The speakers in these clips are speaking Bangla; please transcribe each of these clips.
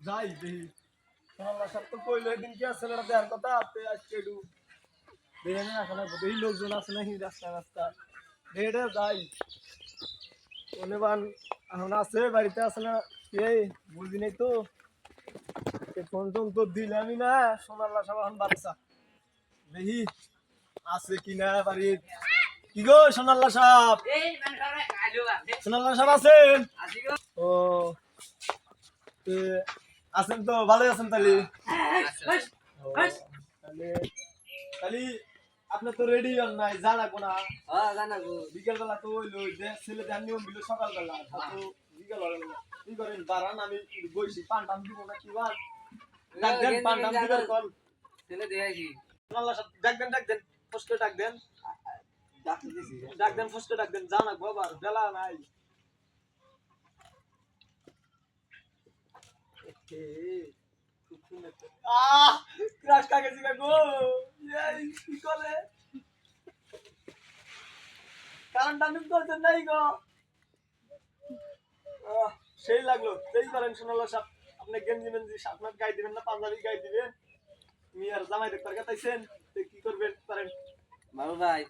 যাই দেখি। সোনাল্লা সব তো কইলো এদিন কি আছে না দেওয়ার কথা তে আজকে একটু দেখে নিয়ে আসা দেখি লোকজন আছে নাকি রাস্তা রাস্তা। দেখে যাই। অনেবান এখন আছে বাড়িতে আছে না এই বুঝি নাই তো। ফোন টোন তো দিলামই না সোনাল্লা সব এখন বাচ্চা। দেখি আছে কিনা বাড়ির কি গো সোনাল্লা সাপ সোনাল্লা সাপ আছেন ও আছেন তো? ভালোই আছেন তাহলে? ও, তাহলে তাহলে আপনি তো রেডি হন নাই জানাব না বিকেল বেলা তো হইল যে ছেলে দেন নিয়ম দিল সকাল বেলা তো বিকেল বেলা কি করেন বারান আমি বইছি পান টান দিব না কি বার ডাক দেন পান টান দিবার কল। আল্লাহ সাহেব ডাক দেন ডাক দেন ফসকে ডাক দেন। ডাক দেন ফসকে ডাক দেন জানাক বাবার বেলা নাই। আহ ক্রাশ কাকে জিগা গো এই কি করে কারণ টানুম করতে নাই গো সেই লাগল সেই করেন সোনাল্লা সাহেব আপনি গেঞ্জি মেঞ্জি আপনার গায়ে দিবেন না পাঞ্জাবি গায়ে দিবেন তুমি আর জামাই দেখতে কাটাইছেন তো কি করবেন পারেন বাবু ভাই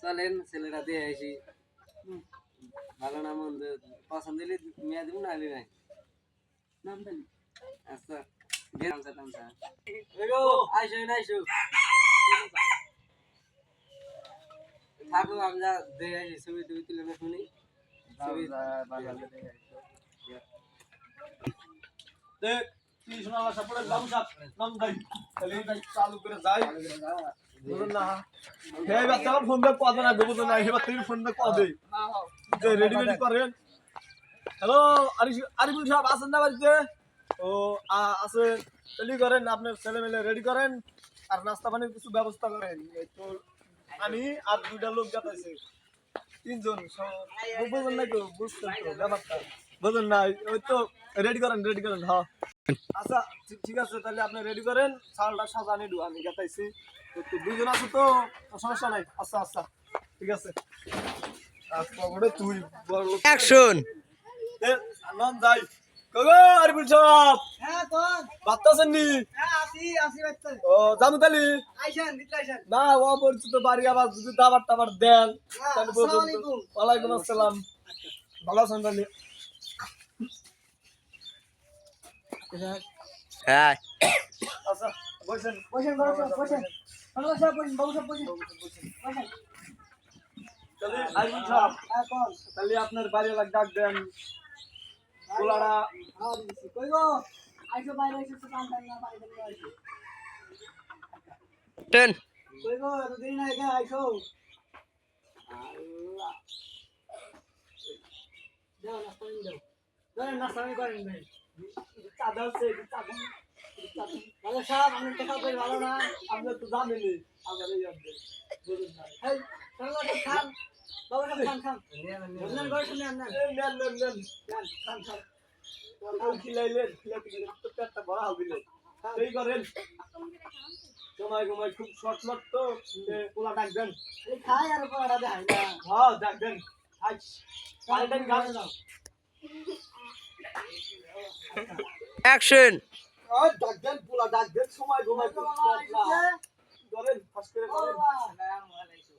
চলেন ছেলেরা দিয়ে আসি ভালো না মন্দ পছন্দ হলে মেয়ে দিব না হলে নাই আচ্ছা। এগো। আইসো আইসো। থাকো আমরা দিয়ে আসি। ছবি টবি তুলে না। শুনি ছবি দেখ নাম দাই তাহলে এই চালু করে যাই। বলুন না। হে বাচ্চা আমার ফোন দিয়ে কবে না দেবো না। বাচ্চা ফোন রেডি রেডি করেন হ্যালো আরিফুল সাহেব, আছেন না বাড়িতে? ও আছে তাহলে করেন, আপনার ছেলে মেলে রেডি করেন, আর নাস্তা পানির কিছু ব্যবস্থা করেন। তো আমি আর দুইটা লোক যাতাইছে তিনজন বুঝলেন না কেউ, বুঝছেন ব্যাপারটা। বুঝলেন না, ওই তো রেডি করেন রেডি করেন হ্যাঁ আচ্ছা ঠিক- আছে, তাহলে আপনি রেডি করেন, চালটা সাজানি দু আমি যাতাইছি তো দুজন আছে তো সমস্যা নাই। আচ্ছা আচ্ছা ঠিক আছে। বড় তুই বড় অ্যাকশন এ, নন যাই কগো আরিফুল সাহেব। হ্যাঁ কোন? বাত্তাছেন নি? হ্যাঁ আসি আসি বাচ্চা। ও জামু তালি আইসেন ভিতরে আইসেন। না ও পরিচিত বাড়ি আবার যদি দাবার টাবার দেন হ্যাঁ, তাহলে আসসালামু আলাইকুম। আসসালাম। ভালো আছেন তাহলে? হ্যাঁ। আচ্ছা বসেন। বসেন বড় বসেন। বড় সাহেব বসেন বাবু সাহেব বসেন। বসেন। তাহলে আরিফুল সাহেব হ্যাঁ কোন? তাহলে আপনার বাড়ি এলাকা ডাক দেন। পোলারা কই গো আইসো বাইরে আইসো তো কাম না থেকে আইসো টেন। কই গো দেরি না এখানে আইসো আল্লাহ। যাও না করেন যাও ধরেন না স্বামী করেন ভাই চাঁদা হচ্ছে চাঁদা ভালো সাহেব আমি টাকা কই ভালো না আপনার তো জানেনই আমার এই আপডেট বলুন না এই চলো তো খান বাবু সাহেব খান খান। বুঝলেন করে শুনে আন এই নেন নেন নেন। খান খান খান। তোমার খিলাইলেন খিলাতে গেলে তো পেটটা ভরা হবে না সেই করেন। সময় সময় খুব শর্ট শর্ট তো পোলা ডাক খাই আর পড়া দেয় না। হ্যাঁ ডাক আজ পাল্টেন গাছ। অ্যাকশন ওই ডাক পোলা ডাক দেন সময় সময় খুব short না। করেন ফাঁস করে করেন। ওয়ালাইকুম আসসালাম বসো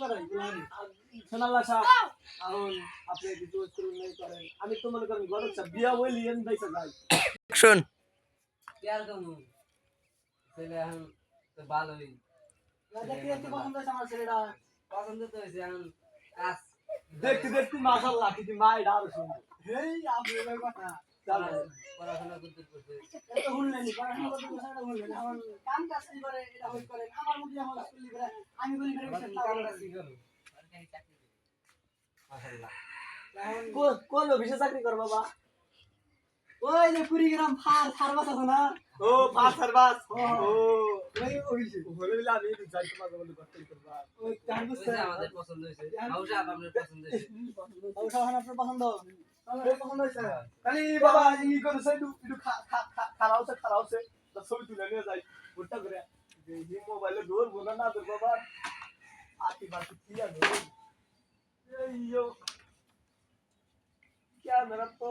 করেন আমি তো মনে করেন গরম বিয়া বলি এন দাইছে যাই অ্যাকশন কেয়ার কমু ছেলে এখন ভালোই। পছন্দ তো হয়েছে এখন দেখতে দেখতে মাশাল্লাহ কিন্তু মায়ের আরও সুন্দর। এই আপনার কথা। পড়াশোনা করতে করতে এটা শুনলেন পড়াশোনা করতে করতে এটা শুনলেন এখন কাম কাজ কি করে এটা হই করে আমার মুখে এখন স্কুল করে আমি বলি করে আবার কিছু কি না কামটা বলে। শিখলো সরকারি চাকরি কর ওই যে কুড়িগ্রাম ফার ফার বাস আছে না? ও আর বাস ও ওই ওইছে বলে দিলে আমি যাই তোমাকে বলে করতে করবা। ওই কার ওই যে আমাদের পছন্দ হয়েছে। হাউস আপ আপনার পছন্দ ওই সব আপনার পছন্দ? আপনার পছন্দ হয়েছে? খালি বাবা ই করেছে একটু একটু খারাপ হচ্ছে খারাপ হচ্ছে তো ছবি তুলে নিয়ে যাই ভুট্টা করে। এই মোবাইলে দৌড় বোনা না তোর বাবা আটি বাটি কি আছে এইও ক্যামেরা তো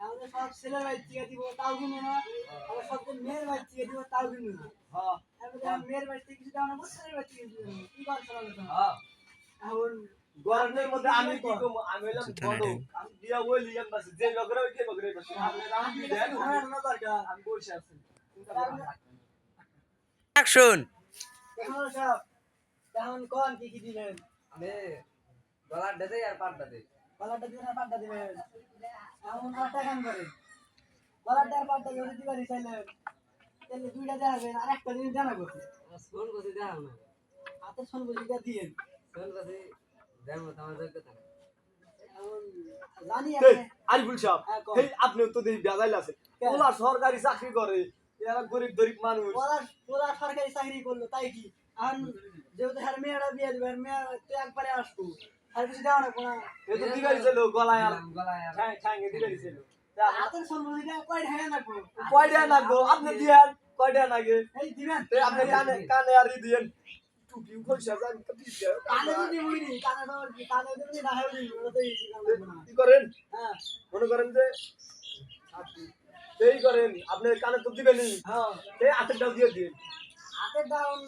আমাদের সব ছেলের টিকা দিব তাও কিনে না। আমার সব মেয়ের ভাই টিকা দিব তাও কিনে না। হ্যাঁ মেয়ের ভাই থেকে কিছু দেওয়া না ছেলের ভাই থেকে কিছু কি করছে বলো তো? হ্যাঁ এখন গরমের মধ্যে আমি কি করব? আমি হলাম বড়। আমি দিয়া ওই লিয়াম বাস। যে বগরে ওই বাস। রাম আমি দিয়ে দেন। না দরকার। আমি বসে আছি। অ্যাকশন। এখন সব। এখন কোন কি কি দিবেন? আমি গলার ডেতে আর পাটটা দে দিবেন আর পাটটা দিবেন। এখন আটটা কাম করেন গলাটা আর পাটটা যদি দিবার চাইলেন তাহলে দুইটা দেখাবেন আর একটা জিনিস জানা ফোন করছি দেখাও না। হাতের ফোন বুঝিটা দিয়ে। ফোন করছি দেন মতো যোগ্যতা নেই। এখন জানি তে আপনি আরিফুল সাহেব হ্যাঁ, আপনি তো দেই বেজাইল আছে কেন? ওলা সরকারি চাকরি করে এরা গরিব গরিব মানুষ। ওরা ওরা সরকারি চাকরি করল তাই কি? এখন যেহেতু হ্যার মেয়েরা বিয়ে দিবে মেয়ে তো একবারে আসব। আর কিছু দেওয়া না কোনো এ তো দিগাই ছিল গলায় আর দিলাম গলায় আর ঠ্যাং ঠ্যাং দিগাই ছিল হাতের ফোন বুঝিটা কয় লাগবো আপনি দিয়েন কয়টা লাগে এই দিবেন। তে আপনি কানে কানে আর ই দিয়েন। টুপি কপি কানে কানে তো কানে না হয় ওটা এই কি করেন? হ্যাঁ। মনে করেন যে এই করেন আপনি কানে তো দিবেনই হ্যাঁ। এই হাতেরটাও দিয়ে দিন হাতের ডাউন